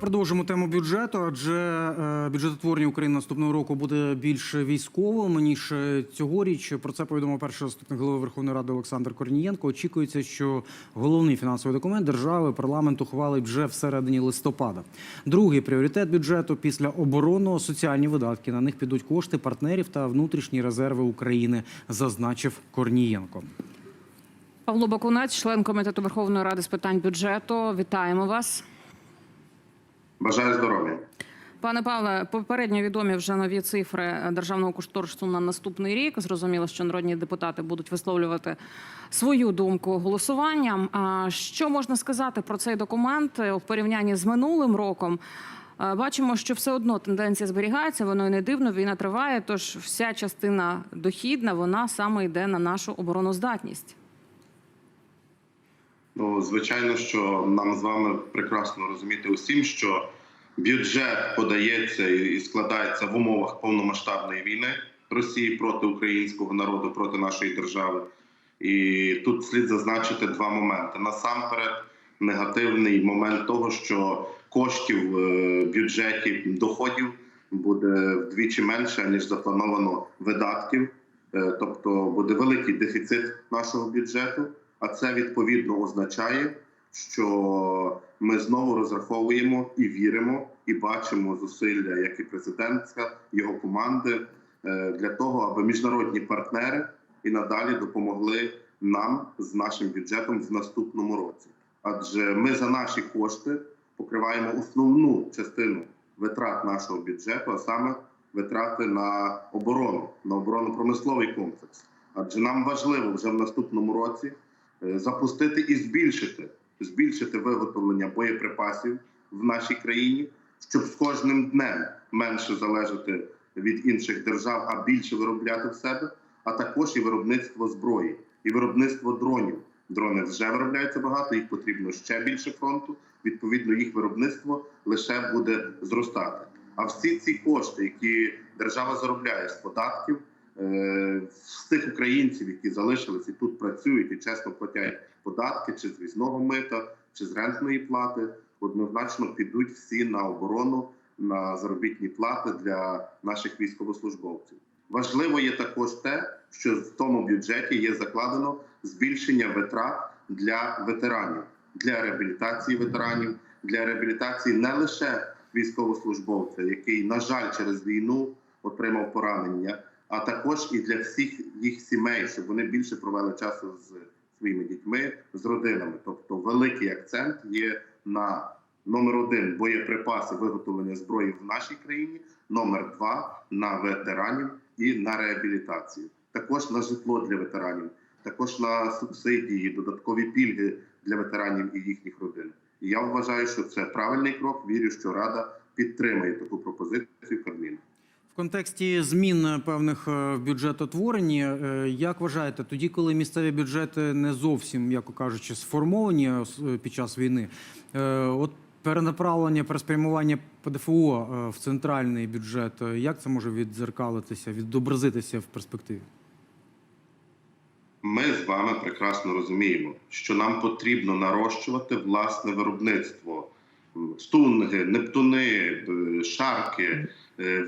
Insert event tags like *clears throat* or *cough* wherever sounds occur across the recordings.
Продовжимо тему бюджету, адже е, бюджетотворення України наступного року буде більш військовим ніж е, цьогоріч. Про це повідомив перший заступник голови Верховної Ради Олександр Корнієнко. Очікується, що головний фінансовий документ держави парламент ухвалить вже всередині листопада. Другий пріоритет бюджету після оборонного соціальні видатки. На них підуть кошти партнерів та внутрішні резерви України, зазначив Корнієнко. Павло Бакунець, член комітету Верховної Ради з питань бюджету. Вітаємо вас. Бажаю здоров'я. Пане Павле, попередньо відомі вже нові цифри державного кошторису на наступний рік. Зрозуміло, що народні депутати будуть висловлювати свою думку голосуванням. А що можна сказати про цей документ в порівнянні з минулим роком? Бачимо, що все одно тенденція зберігається, воно і не дивно, війна триває. Тож вся частина дохідна вона саме йде на нашу обороноздатність. Ну, звичайно, що нам з вами прекрасно розуміти усім, що бюджет подається і складається в умовах повномасштабної війни Росії проти українського народу, проти нашої держави. І тут слід зазначити два моменти. Насамперед, негативний момент того, що коштів в бюджеті доходів буде вдвічі менше ніж заплановано видатків, Е, тобто буде великий дефіцит нашого бюджету. А це відповідно означає, що ми знову розраховуємо і віримо, і бачимо зусилля, як і президентська його команди е, для того, аби міжнародні партнери і надалі допомогли нам з нашим бюджетом в наступному році. Адже ми за наші кошти покриваємо основну частину витрат нашого бюджету, а саме витрати на оборону, на оборонно-промисловий комплекс. Адже нам важливо вже в наступному році запустити і збільшити, збільшити виготовлення боєприпасів в нашій країні, щоб з кожним днем менше залежати від інших держав, а більше виробляти в себе, а також і виробництво зброї, і виробництво дронів. Дрони вже виробляються багато, їх потрібно ще більше фронту. Відповідно, їх виробництво лише буде зростати. А всі ці кошти, які держава заробляє з податків, е, з тих українців, які залишились і тут працюють і чесно платять податки, чи з візного мита, чи з рентної плати, однозначно підуть всі на оборону, на заробітні плати для наших військовослужбовців. Важливо є також те, що в тому бюджеті є закладено збільшення витрат для ветеранів, для реабілітації ветеранів, для реабілітації не лише військовослужбовця, який, на жаль, через війну отримав поранення, а також і для всіх їх сімей, щоб вони більше провели часу з своїми дітьми, з родинами. Тобто, великий акцент є на номер один боєприпаси виготовлення зброї в нашій країні, номер два на ветеранів і на реабілітацію, також на житло для ветеранів, також на субсидії, додаткові пільги для ветеранів і їхніх родин. Я вважаю, що це правильний крок. Вірю, що Рада підтримає таку пропозицію Кабміну. В контексті змін е, певних е, в бюджетотворенні, е, як вважаєте, тоді, коли місцеві бюджети не зовсім, м'яко кажучи, сформовані під час війни, от перенаправлення, переспрямування ПДФО в центральний бюджет, як це може віддзеркалитися, відобразитися в перспективі? Ми з вами прекрасно розуміємо, що нам потрібно нарощувати власне виробництво. Стунги, нептуни, шарки,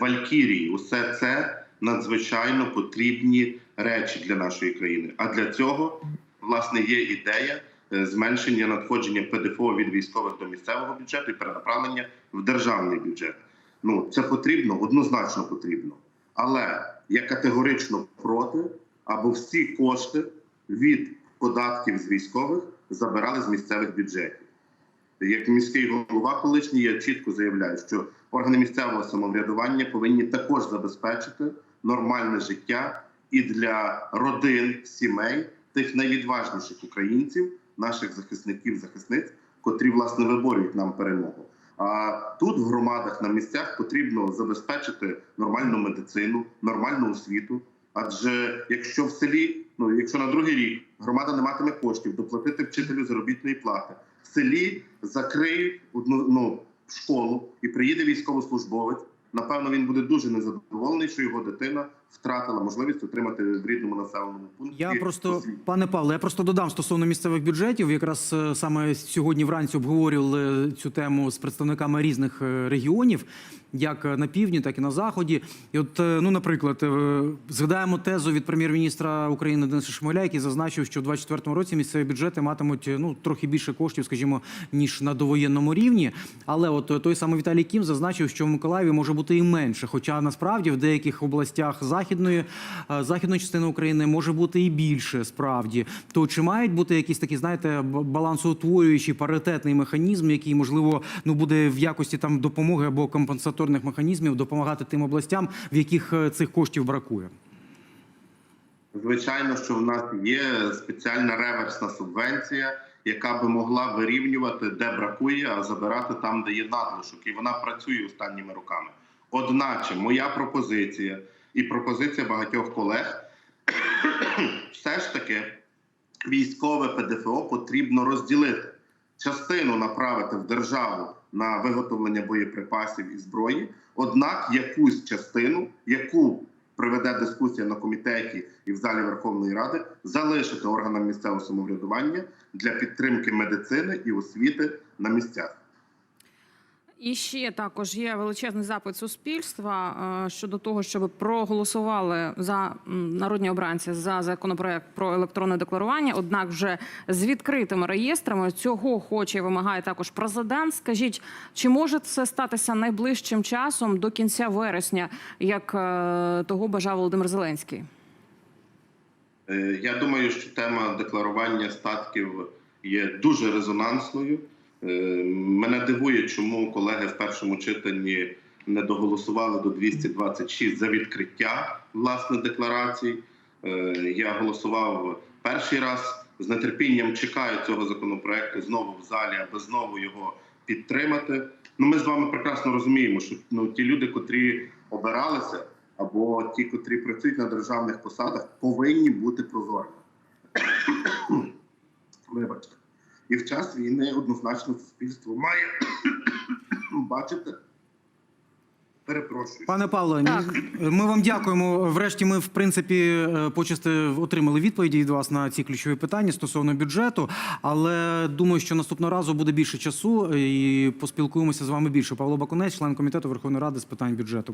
валькірії усе це надзвичайно потрібні речі для нашої країни. А для цього власне є ідея е, зменшення надходження ПДФО від військових до місцевого бюджету і перенаправлення в державний бюджет. Ну це потрібно, однозначно потрібно. Але я категорично проти, аби всі кошти від податків з військових забирали з місцевих бюджетів. Як міський голова колишній, я чітко заявляю, що органи місцевого самоврядування повинні також забезпечити нормальне життя і для родин, сімей тих найвідважніших українців, наших захисників, захисниць, котрі власне виборюють нам перемогу. А тут в громадах на місцях потрібно забезпечити нормальну медицину, нормальну освіту. Адже якщо в селі, ну якщо на другий рік громада не матиме коштів доплатити вчителю заробітної плати, в селі закриють одну ну, школу і приїде військовослужбовець. Напевно, він буде дуже незадоволений, що його дитина втратила можливість отримати в рідному населеному пункті. Я просто, пане Павле, я просто додам стосовно місцевих бюджетів. Якраз е, саме сьогодні вранці обговорювали цю тему з представниками різних е, регіонів, як на півдні, так і на заході. І от, е, ну, наприклад, згадаємо тезу від прем'єр-міністра України Дениса Шмиля, який зазначив, що в 2024 році місцеві бюджети матимуть ну трохи більше коштів, скажімо, ніж на довоєнному рівні. Але от той самий Віталій Кім зазначив, що в Миколаєві може бути і менше. Хоча насправді в деяких областях західної е, західної частини України може бути і більше справді. То чи мають бути якісь такі, знаєте, б- балансоутворюючий паритетний механізм, який можливо ну буде в якості там допомоги або компенсаторних механізмів допомагати тим областям, в яких е, цих коштів бракує? Звичайно, що в нас є спеціальна реверсна субвенція, яка би могла вирівнювати, де бракує, а забирати там, де є надлишок, і вона працює останніми роками. Одначе, моя пропозиція і пропозиція багатьох колег *clears throat* все ж таки військове ПДФО потрібно розділити. Частину направити в державу на виготовлення боєприпасів і зброї, однак якусь частину, яку приведе дискусія на комітеті і в залі Верховної Ради, залишити органам місцевого самоврядування для підтримки медицини і освіти на місцях. І ще також є величезний запит суспільства е, щодо того, щоб проголосували за народні обранці за законопроект про електронне декларування. Однак, вже з відкритими реєстрами цього хоче і вимагає також президент. Скажіть, чи може це статися найближчим часом до кінця вересня, як е, того бажав Володимир Зеленський? Е, Я думаю, що тема декларування статків є дуже резонансною. Е, Мене дивує, чому колеги в першому читанні не доголосували до 226 за відкриття власне декларацій. Е, Я голосував перший раз з нетерпінням чекаю цього законопроекту знову в залі, аби знову його підтримати. Ну, ми з вами прекрасно розуміємо, що ну ті люди, котрі обиралися, або ті, котрі працюють на державних посадах, повинні бути прозорими. *coughs* Вибачте. І в час війни однозначно суспільство має *coughs* бачити. Перепрошую. Пане Павло, Так. ми вам дякуємо. Врешті ми, в принципі, е, почасти отримали відповіді від вас на ці ключові питання стосовно бюджету. Але думаю, що наступного разу буде більше часу і поспілкуємося з вами більше. Павло Бакунець, член комітету Верховної Ради з питань бюджету.